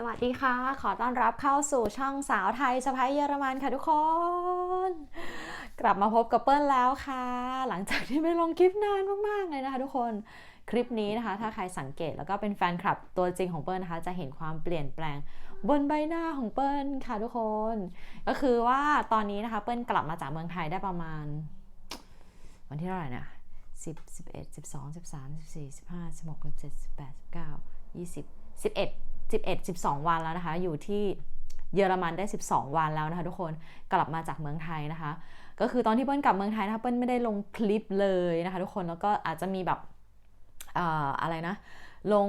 สวัสดีค่ะ ขอต้อนรับเข้าสู่ช่องสาวไทยสะพ้ายเยอรมันค่ะทุกคน กลับมาพบกับเปิ้ลแล้วค่ะ หลังจากที่ไม่ลงคลิปนานมากๆเลยนะคะทุกคน คลิปนี้นะคะ ถ้าใครสังเกตแล้วก็เป็นแฟนคลับตัวจริงของเปิ้ลนะคะ จะเห็นความเปลี่ยนแปลงบนใบหน้าของเปิ้ลค่ะทุกคน ก็คือว่าตอนนี้นะคะเปิ้ลกลับมาจากเมืองไทยได้ประมาณ วันที่เท่าไหร่นะสิบสิบเอ็ดสิบสอง สิบสามสิบสี่สิบห้าสิบหกสิบเอ็ดสิบสองวันแล้วนะคะ อยู่ที่เยอรมันได้ 12 วันแล้วนะคะ ทุกคนกลับมาจากเมืองไทยนะคะ ก็คือตอนที่เปิ้ลกลับเมืองไทยนะคะเปิ้ลไม่ได้ลงคลิปเลยนะคะ ทุกคนแล้วก็อาจจะมีแบบเอ่ออะไรนะ ลง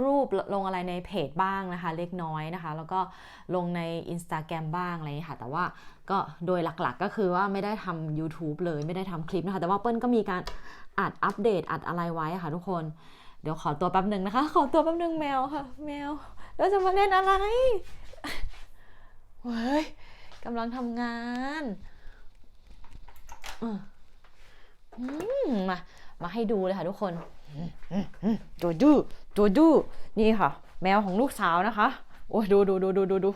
รูปลงอะไรในเพจบ้างนะคะ เล็กน้อยนะคะ แล้วก็ลงใน Instagram บ้างอะไรค่ะ แต่ว่าก็โดยหลักๆก็คือว่าไม่ได้ทำ YouTube เลยไม่ได้ทำคลิปนะคะ แต่ว่าเปิ้ลก็มีการอัดอัปเดตอัดอะไรไว้ะค่ะทุกคน เดี๋ยวขอตัวแป๊บหนึ่งนะคะ ขอตัวแป๊บหนึ่งแมวค่ะ แมว แล้วจะมาเล่นอะไร เฮ้ยกำลังทำงานมา มาให้ดูเลยค่ะทุกคน ตัวดูตัวดูนี่ค่ะ แมวของลูกสาวนะคะ โอ้ดูดูดูดูดูดู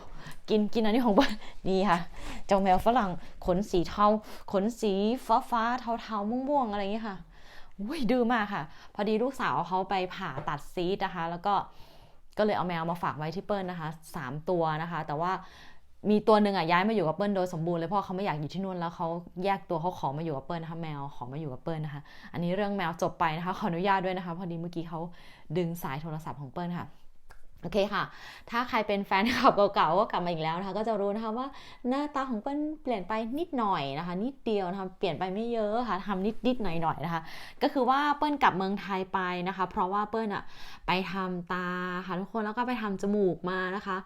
กินกินอันนี้ของเบิ้ลนี่ค่ะ เจ้าแมวฝรั่งขนสีเทา ขนสีฟ้าฟ้าเทาเทาม่วงม่วงๆอะไรอย่างเงี้ยค่ะ อุ้ยดื้อมากค่ะ พอดีลูกสาวเขาไปผ่าตัดซีดนะคะ แล้วก็ก็เลยเอาแมวมาฝากไว้ที่เปิ้ลนะคะสามตัวนะคะ แต่ว่ามีตัวหนึ่งอะย้ายมาอยู่กับเปิ้ลโดยสมบูรณ์เลยเพราะเขาไม่อยากอยู่ที่นู่นแล้วเขาแยกตัวเขาขอมาอยู่กับเปิ้ลนะคะแมวขอมาอยู่กับเปิ้ลนะคะ อันนี้เรื่องแมวจบไปนะคะขออนุญาตด้วยนะคะ พอดีเมื่อกี้เขาดึงสายโทรศัพท์ของเปิ้ลค่ะ โอเคค่ะ ถ้าใครเป็นแฟนคลับเก่าๆ ก็กลับมาอีกแล้วนะคะ ก็จะรู้นะคะว่าหน้าตาของเปิ้ลเปลี่ยนไปนิดหน่อยนะคะ นิดเดียวนะคะ เปลี่ยนไปไม่เยอะค่ะทำนิดๆหน่อยๆนะคะ ก็คือว่าเปิ้ลกลับเมืองไทยไปนะคะ เพราะว่าเปิ้ลอะไปทำตาค่ะทุกคน แล้วก็ไปทำจมูกมานะคะ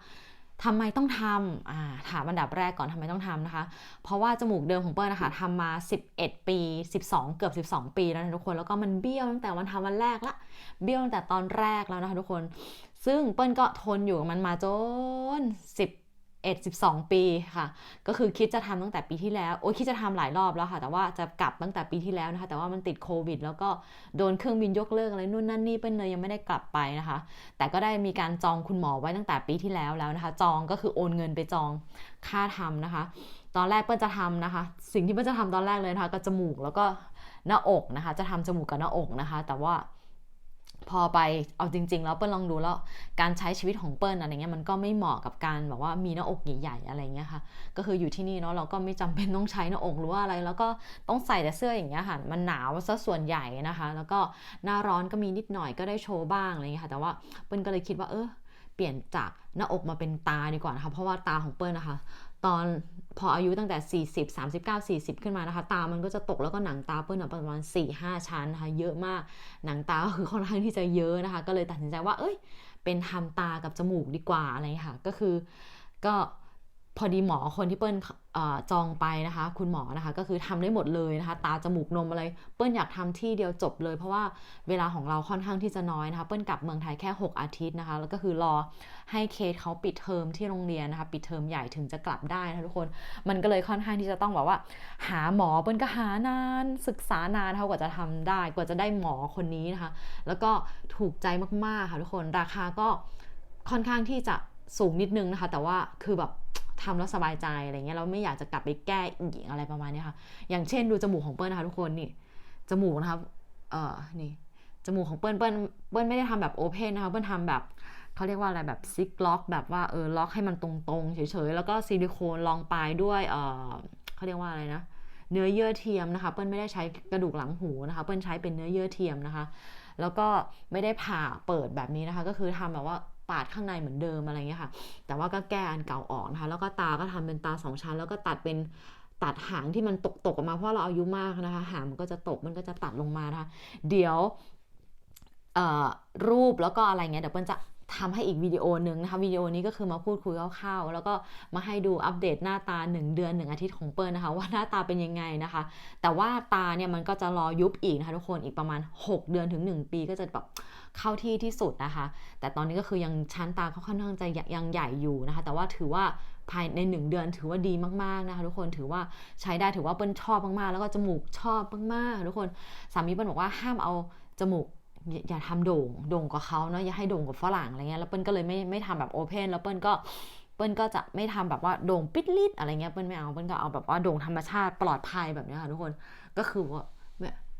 ทำไมต้องทำถามอันดับแรกก่อนทำไมต้องทำนะคะ เพราะว่าจมูกเดิมของเปิ้ลนะคะทำมา 11 ปี 12 เกือบ 12 ปีแล้วนะทุกคน แล้วก็มันเบี้ยวตั้งแต่วันทำวันแรกละ เบี้ยวตั้งแต่ตอนแรกแล้วนะคะทุกคน ซึ่งเปิ้ลก็ทนอยู่มันมาจน 11 12 ปีค่ะ ก็คือคิดจะทำตั้งแต่ปีที่แล้ว โอ้ยคิดจะทำหลายรอบแล้วค่ะ แต่ว่าจะกลับตั้งแต่ปีที่แล้วนะคะ แต่ว่ามันติดโควิด แล้วก็โดนเครื่องบินยกเลิกอะไรนู่นนั่นนี่เปิ้ลเลยยังไม่ได้กลับไปนะคะ แต่ก็ได้มีการจองคุณหมอไว้ตั้งแต่ปีที่แล้วแล้วนะคะ จองก็คือโอนเงินไปจองค่าทำนะคะ ตอนแรกเปิ้ลจะทำนะคะ สิ่งที่เปิ้ลจะทำตอนแรกเลยนะคะก็จมูกแล้วก็หน้าอกนะคะ จะทำจมูกกับหน้าอกนะคะ แต่ว่า พอไปเอาจริง ๆ แล้วเปิ้ลลองดูแล้วการใช้ชีวิตของเปิ้ลอะไรเงี้ยมันก็ไม่เหมาะกับการแบบว่ามีหน้าอกใหญ่ๆอะไรเงี้ยค่ะ ก็คืออยู่ที่นี่เนาะเราก็ไม่จำเป็นต้องใช้หน้าอกหรือว่าอะไร แล้วก็ต้องใส่แต่เสื้ออย่างเงี้ยค่ะมันหนาวซะส่วนใหญ่นะคะ แล้วก็หน้าร้อนก็มีนิดหน่อยก็ได้โชว์บ้างอะไรเงี้ยค่ะ แต่ว่าเปิ้ลก็เลยคิดว่าเออเปลี่ยนจากหน้าอกมาเป็นตาดีกว่านะคะเพราะว่าตาของเปิ้ลนะคะ ตอน พออายุตั้งแต่ 40 39 40 ขึ้นมานะคะ ตามันก็จะตกแล้วก็หนังตาเปิ้ลอะประมาณ 4-5 ชั้นนะคะ เยอะมาก หนังตาก็คือค่อนข้างที่จะเยอะนะคะ ก็เลยตัดสินใจว่า เอ้ย เป็นทำตากับจมูกดีกว่าอะไรค่ะ ก็คือก็ พอดีหมอคนที่เปิ้ลจองไปนะคะ คุณหมอนะคะก็คือทำได้หมดเลยนะคะ ตาจมูกนมอะไร เปิ้ลอยากทำที่เดียวจบเลย เพราะว่าเวลาของเราค่อนข้างที่จะน้อยนะคะ เปิ้ลกลับเมืองไทยแค่ 6 อาทิตย์นะคะ แล้วก็คือรอให้เคสเขาปิดเทอมที่โรงเรียนนะคะ ปิดเทอมใหญ่ถึงจะกลับได้นะะทุกคน มันก็เลยค่อนข้างที่จะต้องแบบว่า หาหมอเปิ้ลก็หานานศึกษานานเท่ากว่าจะทำได้ กว่าจะได้หมอคนนี้นะคะ แล้วก็ถูกใจมากๆค่ะทุกคน ราคาก็ค่อนข้างที่จะสูงนิดนึงนะคะ แต่ว่าคือแบบ ทำแล้วสบายใจอะไรเงี้ยเราไม่อยากจะกลับไปแก้อีกอะไรประมาณนี้ค่ะ อย่างเช่นดูจมูกของเปิ้ลนะคะทุกคนนี่จมูกนะคะเออนี่จมูกของเปิ้ลเปิ้ลเปิ้ลไม่ได้ทำแบบโอเพนนะคะเปิ้ลทำแบบเขาเรียกว่าอะไรแบบซิกล็อก แบบว่าเออล็อกให้มันตรงๆเฉยๆแล้วก็ซิลิโคนรองปลายด้วยเออเขาเรียกว่าอะไรนะเนื้อเยื่อเทียมนะคะ เปิ้ลไม่ได้ใช้กระดูกหลังหูนะคะ เปิ้ลใช้เป็นเนื้อเยื่อเทียมนะคะ แล้วก็ไม่ได้ผ่าเปิดแบบนี้นะคะ ก็คือทำแบบว่า ปาดข้างในเหมือนเดิมอะไรเงี้ยค่ะ แต่ว่าก็แก้อันเก่าออกนะคะ แล้วก็ตาก็ทำเป็นตาสองชั้น แล้วก็ตัดเป็นตัดหางที่มันตกตกออกมาเพราะเราอายุมากนะคะ หางมันก็จะตกมันก็จะตัดลงมานะคะ เดี๋ยวรูปแล้วก็อะไรเงี้ยเดี๋ยวเปิ้ลจะ ทำให้อีกวิดีโอหนึ่งนะคะวิดีโอนี้ก็คือมาพูดคุยคร่าวๆแล้วก็มาให้ดูอัปเดตหน้าตา 1 เดือน 1 อาทิตย์ของเปิ้ลนะคะ ว่าหน้าตาเป็นยังไงนะคะ แต่ว่าตาเนี่ยมันก็จะรอยุบอีกนะคะทุกคนอีกประมาณ 6 เดือนถึง 1 ปีก็จะแบบเข้าที่ที่สุดนะคะ แต่ตอนนี้ก็คือยังชั้นตาเขาค่อนข้างจะยังใหญ่อยู่นะคะ แต่ว่าถือว่าภายใน 1 เดือนถือว่าดีมากๆนะคะทุกคนถือว่าใช้ได้ถือว่าเปิ้ลชอบมากๆ แล้วก็จมูกชอบมากๆทุกคนสามีเปิ้ลบอกว่าห้ามเอาจมูก อย่าทำโด่งโด่งกว่าเขาเนาะอย่าให้โด่งกว่าฝรั่งอะไรเงี้ยแล้วเปิ้ลก็เลยไม่ไม่ทำแบบโอเพนแล้วเปิ้ลก็เปิ้ลก็จะไม่ทำแบบว่าโด่งปิดลิดอะไรเงี้ยเปิ้ลไม่เอาเปิ้ลก็เอาแบบว่าโด่งธรรมชาติปลอดภัยแบบนี้ค่ะทุกคนก็คือว่า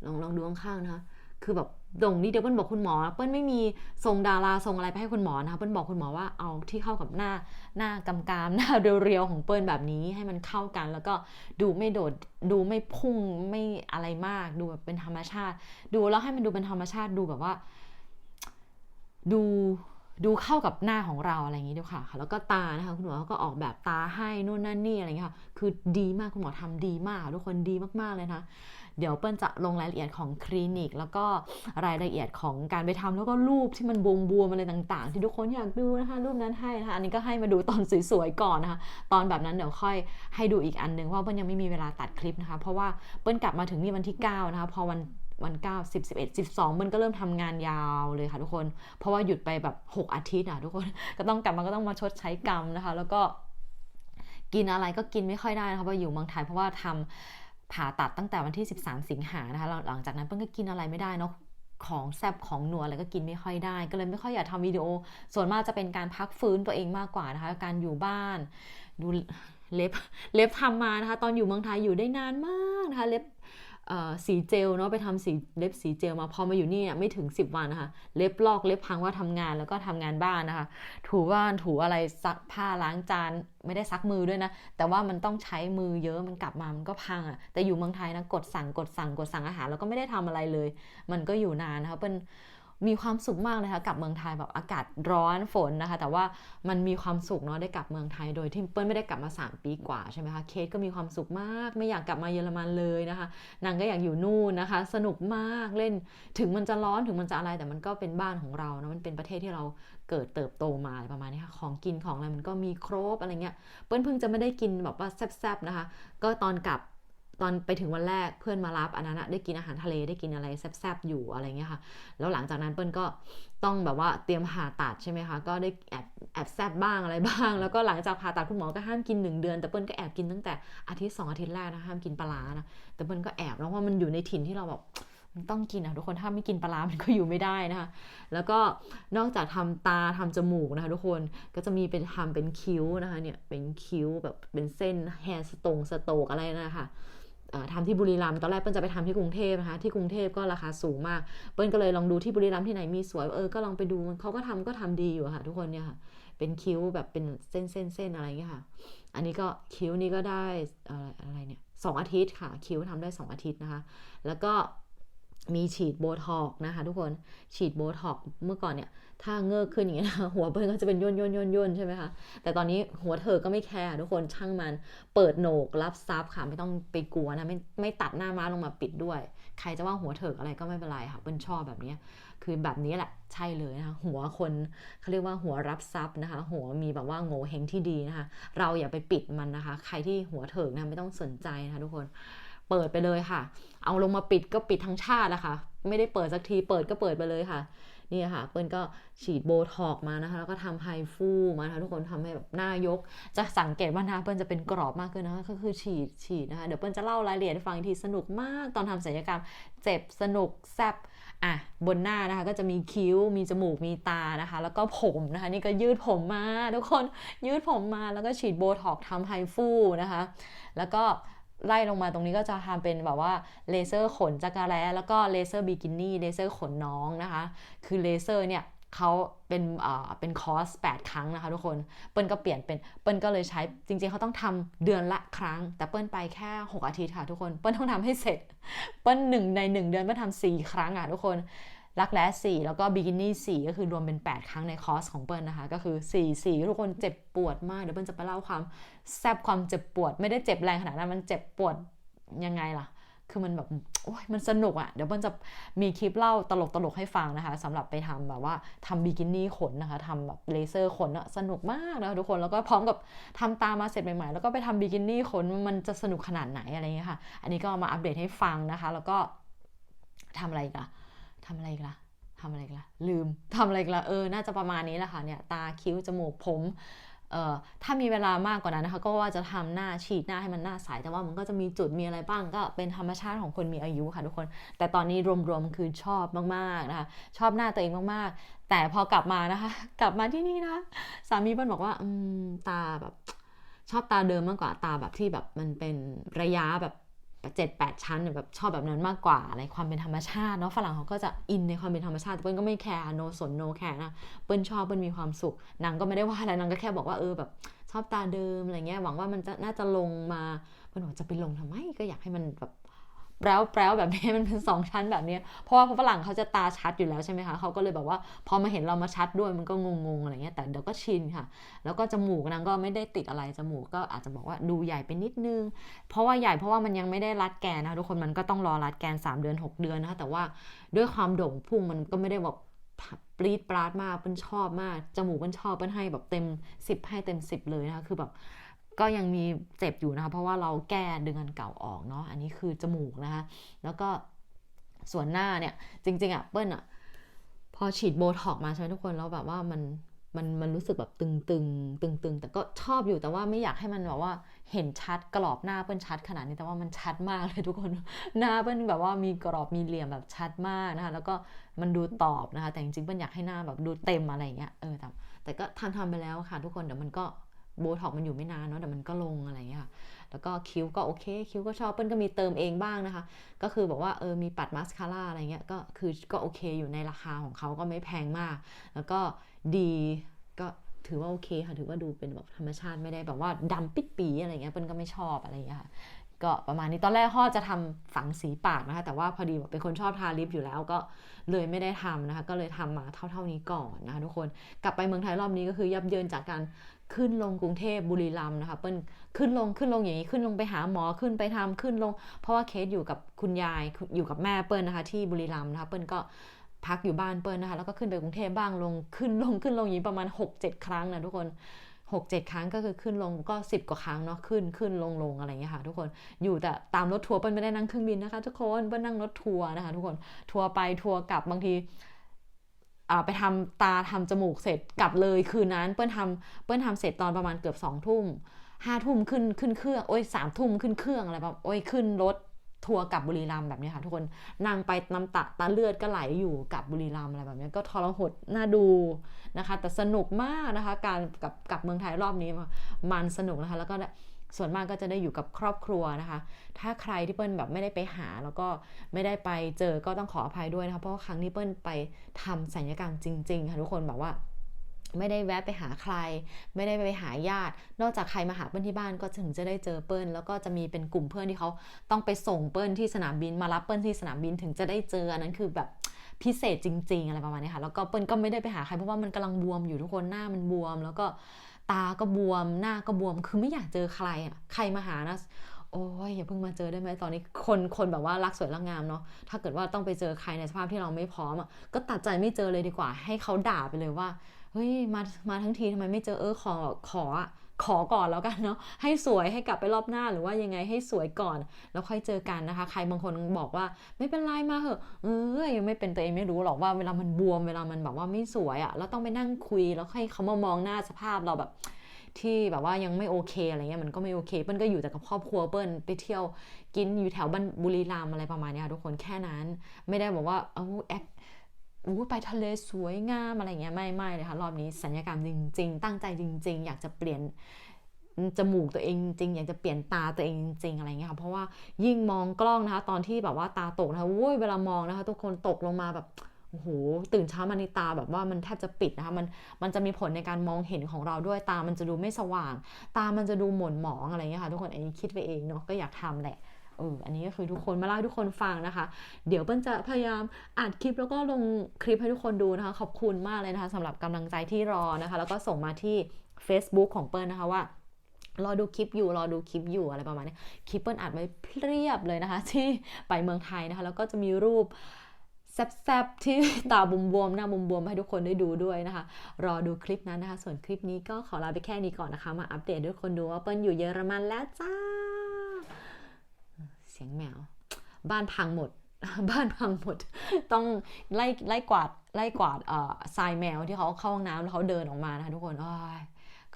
ลองลองดูข้างๆนะคะคือแบบ โด่งนี่เดี๋ยวเปิ้ลบอกคุณหมอ เปิ้ลไม่มีทรงดาราทรงอะไรไปให้คุณหมอนะคะเปิ้ลบอกคุณหมอว่าเอาที่เข้ากับหน้าหน้ากำกามหน้าเรียวๆของเปิ้ลแบบนี้ให้มันเข้ากัน แล้วก็ดูไม่โดดดูไม่พุ่งไม่อะไรมาก ดูแบบเป็นธรรมชาติ ดูแล้วให้มันดูเป็นธรรมชาติดูแบบว่า ดู ดูเข้ากับหน้าของเราอะไรอย่างนี้ด้วยค่ะ แล้วก็ตานะคะคุณหมอเขาก็ออกแบบตาให้นู่นนั่นนี่อะไรอย่างเงี้ค่ะ คือดีมากคุณหมอทำดีมากทุกคนดีมากๆเลยนะ เดี๋ยวเปิ้ลจะลงรายละเอียดของคลินิก แล้วก็รายละเอียดของการไปทำแล้วก็รูปที่มันบวมบวมอะไรต่าง ๆ ที่ทุกคนอยากดูนะคะรูปนั้นให้นะคะอันนี้ก็ให้มาดูตอนสวยๆก่อนนะคะตอนแบบนั้นเดี๋ยวค่อยให้ดูอีกอันหนึ่งเพราะว่าเปิ้ลยังไม่มีเวลาตัดคลิปนะคะ เพราะว่าเปิ้ลกลับมาถึงนี่วันที่9นะคะพอวัน วัน9 10 11 12เปิ้ลก็เริ่มทำงานยาวเลยค่ะทุกคน เพราะว่าหยุดไปแบบ6อาทิตย์อะทุกคนก็ต้องกลับมาก็ต้องมาชดใช้กรรมนะคะ แล้วก็กินอะไรก็กินไม่ค่อยได้นะคะเพราะอยู่เมืองไทยเพราะว่าทำผ่าตัดตั้งแต่วันที่ 13 สิงหานะคะหลังจากนั้นเปิ้ลก็กินอะไรไม่ได้เนาะของแซบของนัวอะไรก็กินไม่ค่อยได้ ก็เลยไม่ค่อยอยากทำวิดีโอ ส่วนมากจะเป็นการพักฟื้นตัวเองมากกว่านะคะ การอยู่บ้านดูเล็บเล็บทำมานะคะ ตอนอยู่เมืองไทยอยู่ได้นานมากนะคะเล็บ สีเจลเนาะไปทำสีเล็บสีเจลมาพอมาอยู่นี่เนี่ยไม่ถึง 10 วันนะคะ เล็บลอกเล็บพังว่าทำงานแล้วก็ทำงานบ้านนะคะ ถูบ้านถูอะไรซักผ้าล้างจานไม่ได้ซักมือด้วยนะ แต่ว่ามันต้องใช้มือเยอะมันกลับมามันก็พังอะ่ะแต่อยู่เมืองไทยนะกดสั่งกดสั่งกดสั่งอาหารแล้วก็ไม่ได้ทำอะไรเลย มันก็อยู่นานนะคะเป็น มีความสุขมากเลยค่ะกลับเมืองไทยแบบอากาศร้อนฝนนะคะ แต่ว่ามันมีความสุขเนาะได้กลับเมืองไทย โดยที่เปิ้ลไม่ได้กลับมา 3 ปีกว่าใช่ไหมคะเคสก็มีความสุขมาก ไม่อยากกลับมาเยอรมันเลยนะคะนางก็อยากอยู่นู่นนะคะ สนุกมากเล่นถึงมันจะร้อนถึงมันจะอะไรแต่มันก็เป็นบ้านของเราเนาะมันเป็นประเทศที่เราเกิดเติบโตมาประมาณนี้ค่ะของกินของอะไรมันก็มีครบอะไรเงี้ยเปิ้ลเพิ่งจะไม่ได้กินแบบว่าแซ่บๆนะคะ ก็ตอนกลับ ตอนไปถึงวันแรกเพื่อนมารับอันนั้นนะได้กินอาหารทะเลได้กินอะไรแซ่บๆอยู่อะไรเงี้ยค่ะ แล้วหลังจากนั้นเปิ้ลก็ต้องแบบว่าเตรียมผ่าตัดใช่ไหมคะ ก็ได้แอบแอบแซบบ้างอะไรบ้าง แล้วก็หลังจากผ่าตัดคุณหมอก็ห้ามกิน 1 เดือน แต่เปิ้ลก็แอบกินตั้งแต่อาทิตย์สองอาทิตย์แรกนะห้ามกินปลาร้านะแต่เปิ้ลก็แอบแล้วเพราะมันอยู่ในถิ่นที่เราแบบมันต้องกินอะทุกคนถ้าไม่กินปลาร้ามันก็อยู่ไม่ได้นะคะแล้วก็นอกจากทำตาทำจมูกนะคะทุกคนก็จะมีเป็นทำเป็นคิ้วนะคะเนี่ยเป็นคิ้วแบบเป็นเส้นแฮร์สตงสโตกอะไรนะคะ ทำที่บุรีรัมย์ตอนแรกเปิ้ลจะไปทำที่กรุงเทพนะคะที่กรุงเทพก็ราคาสูงมาก เปิ้ลก็เลยลองดูที่บุรีรัมย์ที่ไหนมีสวยเออก็ลองไปดูเขาก็ทำก็ทำดีอยู่ค่ะ ทุกคนเนี่ยค่ะ เป็นคิ้วแบบเป็นเส้นเส้นเส้นอะไรอย่างเงี้ยค่ะ อันนี้ก็คิ้วนี้ก็ได้อะไรเนี่ยสองอาทิตย์ค่ะ คิ้วทำได้สองอาทิตย์นะคะ แล้วก็ มีฉีดโบท็อกนะคะ ทุกคนฉีดโบท็อกเมื่อก่อนเนี่ย ถ้าเงือกขึ้นอย่างเงี้ยนะหัวเปิ้ลก็จะเป็นย่นย่นย่นย่นใช่ไหมคะแต่ตอนนี้หัวเธอก็ไม่แคร์ทุกคนช่างมันเปิดโหนกรับซับค่ะไม่ต้องไปกลัวนะไม่ไม่ตัดหน้าม้าลงมาปิดด้วย ใครจะว่าหัวเถิกอะไรก็ไม่เป็นไรค่ะเปิ้ลชอบแบบนี้คือแบบนี้แหละใช่เลยนะคะหัวคนเขาเรียกว่าหัวรับซับนะคะ หัวมีแบบว่าโง่เฮงที่ดีนะคะ เราอย่าไปปิดมันนะคะ ใครที่หัวเถิกนะไม่ต้องสนใจนะคะทุกคน เปิดไปเลยค่ะ เอาลงมาปิดก็ปิดทั้งชาตินะคะ ไม่ได้เปิดสักที เปิดก็เปิดไปเลยค่ะ นี่ค่ะ เปิ้ลก็ฉีดโบท็อกมานะคะ แล้วก็ทำไฮฟูมานะคะทุกคนทำให้แบบหน้ายก จะสังเกตว่าหน้าเปิ้ลจะเป็นกรอบมากขึ้นนะคะ ก็คือฉีดฉีดนะคะ เดี๋ยวเปิ้ลจะเล่ารายละเอียดให้ฟังอีกที สนุกมาก ตอนทำศัลยกรรม เจ็บ สนุก แซบอะบนหน้านะคะก็จะมีคิ้ว มีจมูก มีตานะคะ แล้วก็ผมนะคะ นี่ก็ยืดผมมา ทุกคนยืดผมมาแล้วก็ฉีดโบท็อกทำไฮฟูนะคะ แล้วก็ ไล่ลงมาตรงนี้ก็จะทำเป็นแบบว่าเลเซอร์ขนจักรแร้แล้วก็เลเซอร์บิกินี่เลเซอร์ขนน้องนะคะ คือเลเซอร์เนี่ยเขาเป็นอ่าเป็นคอร์ส8 ครั้งนะคะทุกคน เปิ้ลก็เปลี่ยนเป็นเปิ้ลก็เลยใช้จริงๆเขาต้องทำเดือนละครั้ง แต่เปิ้ลไปแค่ 6 อาทิตย์ค่ะทุกคน เปิ้ลต้องทำให้เสร็จ เปิ้ลหนึ่งใน 1 เดือนเปิ้ลทำ4ครั้งอะทุกคน รักแร้4แล้วก็บิกินี่4ก็คือรวมเป็น 8 ครั้งในคอร์สของเปิ้ลนะคะ ก็คือ 4 4 ทุกคนเจ็บปวดมาก เดี๋ยวเปิ้ลจะไปเล่าความแซบความเจ็บปวด ไม่ได้เจ็บแรงขนาดนั้นมันเจ็บปวดยังไงล่ะ คือมันแบบโอ้ยมันสนุกอะ่ะ เดี๋ยวเปิ้ลจะมีคลิปเล่าตลกตลกให้ฟังนะคะสำหรับไปทำแบบว่าทำบิกินี่ขนนะคะทำแบบเลเซอร์ขนอะสนุกมากนะคะทุกคนแล้วก็พร้อมกับทำตามมาเสร็จใหม่ๆ แล้วก็ไปทำบิกินี่ขนมันจะสนุกขนาดไหนอะไรเงี้ยค่ะ อันนี้ก็มาอัปเดตให้ฟังนะคะ แล้วก็ทำอะไรกัน ทำอะไรกันทำอะไรกันลืมทำอะไรกันเออ น่าจะประมาณนี้แหละค่ะเนี่ยตาคิ้วจมูกผมเอ่อถ้ามีเวลามากกว่านั้นนะคะก็ว่าจะทำหน้าฉีดหน้าให้มันหน้าใสแต่ว่ามันก็จะมีจุดมีอะไรบ้าง ก็เป็นธรรมชาติของคนมีอายุค่ะทุกคน แต่ตอนนี้รวมๆคือชอบมากๆนะคะชอบหน้าตัวเองมากๆ แต่พอกลับมานะคะ กลับมาที่นี่นะสามีเปิ้ลบอกว่าอืมตาแบบชอบตาเดิมมากกว่าตาแบบที่แบบมันเป็นระยะแบบ เจ็ดแปดชั้นแบบชอบแบบนั้นมากกว่าอะไรความเป็นธรรมชาติเนาะฝรั่งเขาก็จะอินในความเป็นธรรมชาติแต่เปิ้ลก็ไม่แคร์โนสนโนแคร์นะเปิ้ลชอบเปิ้ลมีความสุขนางก็ไม่ได้ว่าอะไรนางก็แค่บอกว่าเออแบบชอบตาเดิมอะไรเงี้ยหวังว่ามันจะน่าจะลงมาเปิ้ลบอกจะไปลงทำไมก็อยากให้มันแบบ แปรวแปรวแบบนี้มันเป็นสองชั้นแบบนี้ เพราะว่าฝรั่งเขาจะตาชัดอยู่แล้วใช่ไหมคะเขาก็เลยแบบว่าพอมาเห็นเรามาชัดด้วยมันก็งงๆอะไรเงี้ยแต่เดี๋ยวก็ชินค่ะ แล้วก็จมูกนางก็ไม่ได้ติดอะไรจมูกก็อาจจะบอกว่าดูใหญ่ไปนิดนึง เพราะว่าใหญ่เพราะว่ามันยังไม่ได้รัดแกนนะคะทุกคนมันก็ต้องรอรัดแกน 3 เดือน 6 เดือนนะคะแต่ว่าด้วยความโด่งพุ่งมันก็ไม่ได้แบบปรีดปราดมากเป็นชอบมากจมูกเป็นชอบเป็นให้แบบเต็ม 10 ให้เต็ม 10 เลยนะคะคือแบบ ก็ยังมีเจ็บอยู่นะคะเพราะว่าเราแก้ดึงอันเก่าออกเนาะอันนี้คือจมูกนะคะแล้วก็ส่วนหน้าเนี่ยจริงๆอะเปิ้ลอะพอฉีดโบท็อกมาใช่ไหมทุกคนแล้วแบบว่ามันมันมันรู้สึกแบบตึงๆตึงๆ แต่ก็ชอบอยู่แต่ว่าไม่อยากให้มันแบบว่าเห็นชัดกรอบหน้าเปิ้ลชัดขนาดนี้แต่ว่ามันชัดมากเลยทุกคนหน้าเปิ้ลแบบว่ามีกรอบมีเหลี่ยมแบบชัดมากนะคะแล้วก็มันดูตอบนะคะแต่จริงๆเปิ้ลอยากให้หน้าแบบดูเต็มอะไรอย่างเงี้ยเออแต่แต่ก็ทำทำไปแล้วค่ะทุกคนเดี๋ยวมันก็ โบท็อกมันอยู่ไม่นานเนาะแต่มันก็ลงอะไรอย่างเงี้ยค่ะแล้วก็คิ้วก็โอเค คิ้วก็ชอบเปิ้ลก็มีเติมเองบ้างนะคะ ก็คือบอกว่าเออมีปัดมาสคาร่าอะไรเงี้ยก็คือก็โอเคอยู่ในราคาของเขาก็ไม่แพงมาก แล้วก็ดีก็ถือว่าโอเคค่ะถือว่าดูเป็นแบบธรรมชาติไม่ได้แบบว่าดำปิดปีอะไรเงี้ยเปิ้ลก็ไม่ชอบอะไรเงี้ยค่ะ ก็ประมาณนี้ตอนแรกพ่อจะทำฝังสีปากนะคะ แต่ว่าพอดีแบบเป็นคนชอบทาลิปอยู่แล้วก็เลยไม่ได้ทำนะคะ ก็เลยทำมาเท่าๆนี้ก่อนนะคะทุกคนกลับไปเมืองไทยรอบนี้ก็คือยับเยินจากการขึ้นลงกรุงเทพบุรีรัมย์นะคะเปิ้ลขึ้นลงขึ้นลงอย่างนี้ขึ้นลงไปหาหมอขึ้นไปทำขึ้นลง เพราะว่าเคสอยู่กับคุณยายอยู่กับแม่เปิ้ลนะคะ ที่บุรีรัมย์นะคะเปิ้ลก็พักอยู่บ้านเปิ้ลนะคะแล้วก็ขึ้นไปกรุงเทพบ้างลงขึ้นลงขึ้นลงอย่างนี้ประมาณ 6-7 ครั้งนะทุกคน 6 7 ครั้งก็คือขึ้นลงก็ 10 กว่าครั้งเนาะขึ้นขึ้นลงลงอะไรอย่างเงี้ยค่ะทุกคนอยู่แต่ตามรถทัวร์เปิ้ลไม่ได้นั่งเครื่องบินนะคะ ทุกคนเปิ้ลนั่งรถทัวร์นะคะทุกคนทัวร์ไปทัวร์กลับบางทีไปทำตาทำจมูกเสร็จกลับเลยคืนนั้นเปิ้ลทำเปิ้ลทำเสร็จตอนประมาณเกือบสองทุ่มห้าทุ่มขึ้นขึ้นเครื่องโอ้ยสามทุ่มขึ้นเครื่องอะไรแบบโอ้ยขึ้นรถ ทัวร์กับบุรีรัมย์แบบนี้ค่ะทุกคนนั่งไปน้ำตาตาเลือดก็ไหลอยู่กับบุรีรัมย์อะไรแบบนี้ก็ทรหดน่าดูนะคะ แต่สนุกมากนะคะ การกับกับเมืองไทยรอบนี้มันสนุกนะคะ แล้วก็ส่วนมากก็จะได้อยู่กับครอบครัวนะคะ ถ้าใครที่เปิ้ลแบบไม่ได้ไปหาแล้วก็ไม่ได้ไปเจอก็ต้องขออภัยด้วยนะคะ เพราะครั้งนี้เปิ้ลไปทำสัญญกรรมจริง ๆ ค่ะทุกคนแบบว่า ไม่ได้แวะไปหาใคร ไม่ได้ไปหาญาติ นอกจากใครมาหาเปิ้ลที่บ้านก็ถึงจะได้เจอเปิ้ลแล้วก็จะมีเป็นกลุ่มเพื่อนที่เขาต้องไปส่งเปิ้ลที่สนามบินมารับเปิ้ลที่สนามบินถึงจะได้เจออันนั้นคือแบบพิเศษจริง ๆ อะไรประมาณนี้ค่ะแล้วก็เปิ้ลก็ไม่ได้ไปหาใครเพราะว่ามันกำลังบวมอยู่ทุกคนหน้ามันบวม แล้วก็ตาก็บวมหน้าก็บวมคือไม่อยากเจอใครอะใครมาหานะ โอ้ยอย่าเพิ่งมาเจอได้ไหมตอนนี้คนคนแบบว่ารักสวยรักงามเนาะถ้าเกิดว่าต้องไปเจอใครในสภาพที่เราไม่พร้อมอะก็ตัดใจไม่เจอเลยดีกว่า ให้เขาด่าไปเลยว่าเฮ้ยมามาทั้งทีทำไมไม่เจอเออขอขอขอก่อนแล้วกันเนาะให้สวยให้กลับไปรอบหน้าหรือว่ายังไงให้สวยก่อน แล้วค่อยเจอกันนะคะ ใครบางคนบอกว่าไม่เป็นไรมาเหอะเออยังไม่เป็นตัวเองไม่รู้หรอกว่าเวลามันบวมเวลามันแบบว่าไม่สวยอะ่ะแล้วต้องไปนั่งคุยแล้วให้เขามามองหน้าสภาพเราแบบ ที่แบบว่ายังไม่โอเคอะไรเงี้ยมันก็ไม่โอเค เปิ้ลก็อยู่แต่กับครอบครัวเปิ้ลไปเที่ยวกินอยู่แถวบ้านบุรีรัมย์อะไรประมาณนี้ค่ะทุกคนแค่นั้น ไม่ได้บอกว่าเอาแอคอู้ไปทะเลสวยงามอะไรเงี้ยไม่ไม่เลยค่ะรอบนี้สัญญกรรมจริง ๆ ตั้งใจจริง ๆ อยากจะเปลี่ยนจมูกตัวเองจริงอยากจะเปลี่ยนตาตัวเองจริงอะไรเงี้ยค่ะเพราะว่ายิ่งมองกล้องนะคะ ตอนที่แบบว่าตาตกนะคะโว้ยเวลามองนะคะ ทุกคนตกลงมาแบบ โอ้โหตื่นเช้ามาในตาแบบว่ามันแทบจะปิดนะคะมันมันจะมีผลในการมองเห็นของเราด้วยตามันจะดูไม่สว่าง ตามันจะดูหม่นหมองอะไรเงี้ยค่ะทุกคนอันนี้คิดไปเองเนาะก็อยากทำแหละเอออันนี้ก็คือทุกคนมาเล่าให้ทุกคนฟังนะคะ เดี๋ยวเปิ้ลจะพยายามอัดคลิปแล้วก็ลงคลิปให้ทุกคนดูนะคะ ขอบคุณมากเลยนะคะสำหรับกำลังใจที่รอนะคะ แล้วก็ส่งมาที่ Facebook ของเปิ้ลนะคะว่ารอดูคลิปอยู่รอดูคลิปอยู่อะไรประมาณนี้คลิปเปิ้ลอัดไว้เพียบเลยนะคะ ที่ไปเมืองไทยนะคะ แล้วก็จะมีรูป แซบๆที่ตาบวมๆหน้าบวมๆให้ทุกคนได้ดูด้วยนะคะ รอดูคลิปนั้นนะคะ ส่วนคลิปนี้ก็ขอลาไปแค่นี้ก่อนนะคะ มาอัปเดตด้วยคนดูว่าเปิ้ลอยู่เยอรมันแล้วจ้า เสียงแมว บ้านพังหมด บ้านพังหมด ต้องไล่ไล่กวาดไล่กวาดเอ่อทรายแมวที่เขาเข้าห้องน้ำแล้วเขาเดินออกมานะคะทุกคนอ้อย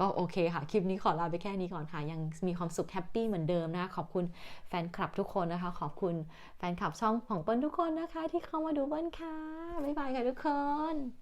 ก็โอเคค่ะ คลิปนี้ขอลาไปแค่นี้ก่อนค่ะ ยังมีความสุขแฮปปี้เหมือนเดิมนะคะขอบคุณแฟนคลับทุกคนนะคะ ขอบคุณแฟนคลับช่องของเปิ้ลทุกคนนะคะ ที่เข้ามาดูเปิ้ลค่ะบ๊ายบายค่ะทุกคน